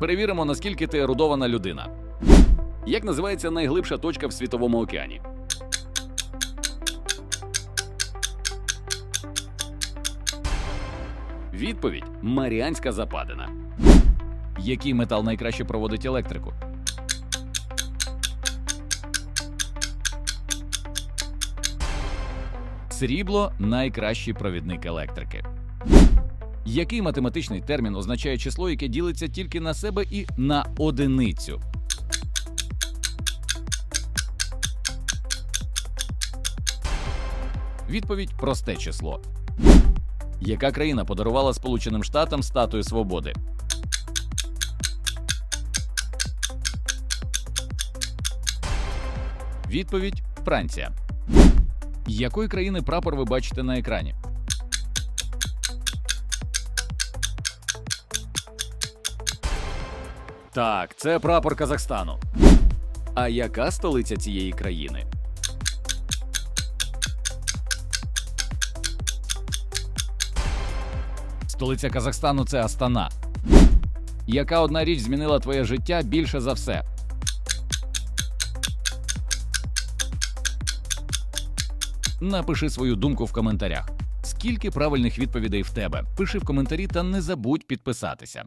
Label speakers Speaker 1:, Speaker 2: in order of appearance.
Speaker 1: Перевіримо, наскільки ти ерудована людина. Як називається найглибша точка в світовому океані? Відповідь Маріанська западина. Який метал найкраще проводить електрику? Срібло найкращий провідник електрики. Який математичний термін означає число, яке ділиться тільки на себе і на одиницю? Відповідь просте число. Яка країна подарувала Сполученим Штатам статую свободи? Відповідь Франція. Якої країни прапор ви бачите на екрані? Так, це прапор Казахстану. А яка столиця цієї країни? Столиця Казахстану це Астана. Яка одна річ змінила твоє життя більше за все? Напиши свою думку в коментарях. Скільки правильних відповідей в тебе? Пиши в коментарі та не забудь підписатися.